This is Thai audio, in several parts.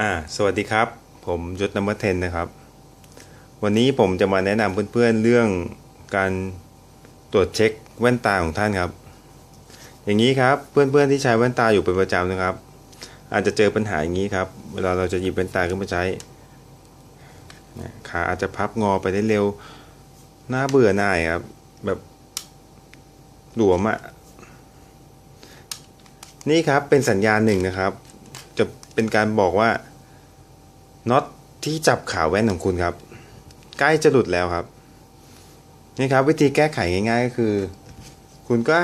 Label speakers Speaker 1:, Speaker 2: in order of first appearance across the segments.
Speaker 1: อ่าสวัสดีครับ ผมยศนัมเบอร์เทนนะครับ วันนี้ผมจะมาแนะนำเพื่อนๆเรื่องการตรวจเช็คแว่นตาของท่านครับ อย่างนี้ครับเพื่อนๆที่ใช้แว่นตาอยู่เป็นประจำนะครับ อาจจะเจอปัญหาอย่างนี้ครับ เวลาเราจะหยิบแว่นตาขึ้นมาใช้ขาอาจจะพับงอไปได้เร็วหน้าเบื่อหน่ายครับ แบบหลวมอะ่ะนี่ครับเป็นสัญญาณหนึ่งนะครับ เป็นการบอกว่าน็อตที่จับขาแว่นของคุณครับ ใกล้จะหลุดแล้วครับนี่ครับ วิธีแก้ไขง่ายๆก็คือ คุณก็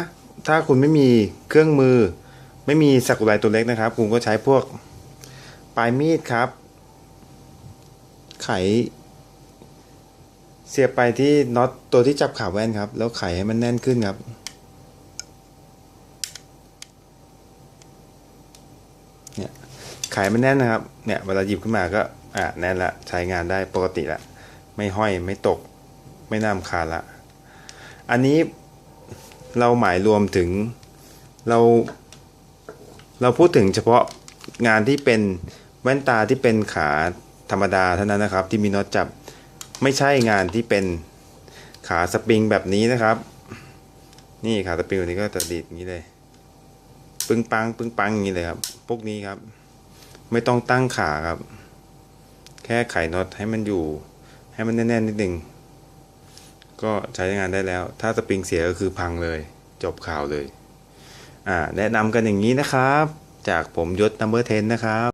Speaker 1: ถ้าคุณไม่มีเครื่องมือ ไม่มีสักุไรตัวเล็กนะครับ คุณก็ใช้พวกปลายมีดครับ ไข เสียบไปที่น็อตตัวที่จับขาแว่นครับ แล้วไขให้มันแน่นขึ้นครับเนี่ย ไขมันแน่นนะครับ เนี่ยเวลาหยิบขึ้นมาก็อะแน่นละ ใช้งานได้ปกติละ ไม่ห้อยไม่ตก ไม่น่ารำคาละ อันนี้เราหมายรวมถึงเรา เราพูดถึงเฉพาะงานที่เป็นแว่นตาที่เป็นขาธรรมดาเท่านั้นนะครับ ที่มีน็อตจับไม่ใช่งานที่เป็นขาสปริงแบบนี้นะครับ นี่ขาสปริงแบบนี้ก็จะดีดอย่างนี้เลย ปึ้งปังปึ้งปังอย่างนี้เลยครับ พวกนี้ครับ ไม่ต้องตั้งขาครับ แค่ไขน็อตให้มันอยู่ ให้มันแน่นๆนิดนึงก็ใช้งานได้แล้ว ถ้าสปริงเสียก็คือพังเลย จบข่าวเลย อ่า แนะนำกันอย่างนี้นะครับ จากผมยศ number 10นะครับ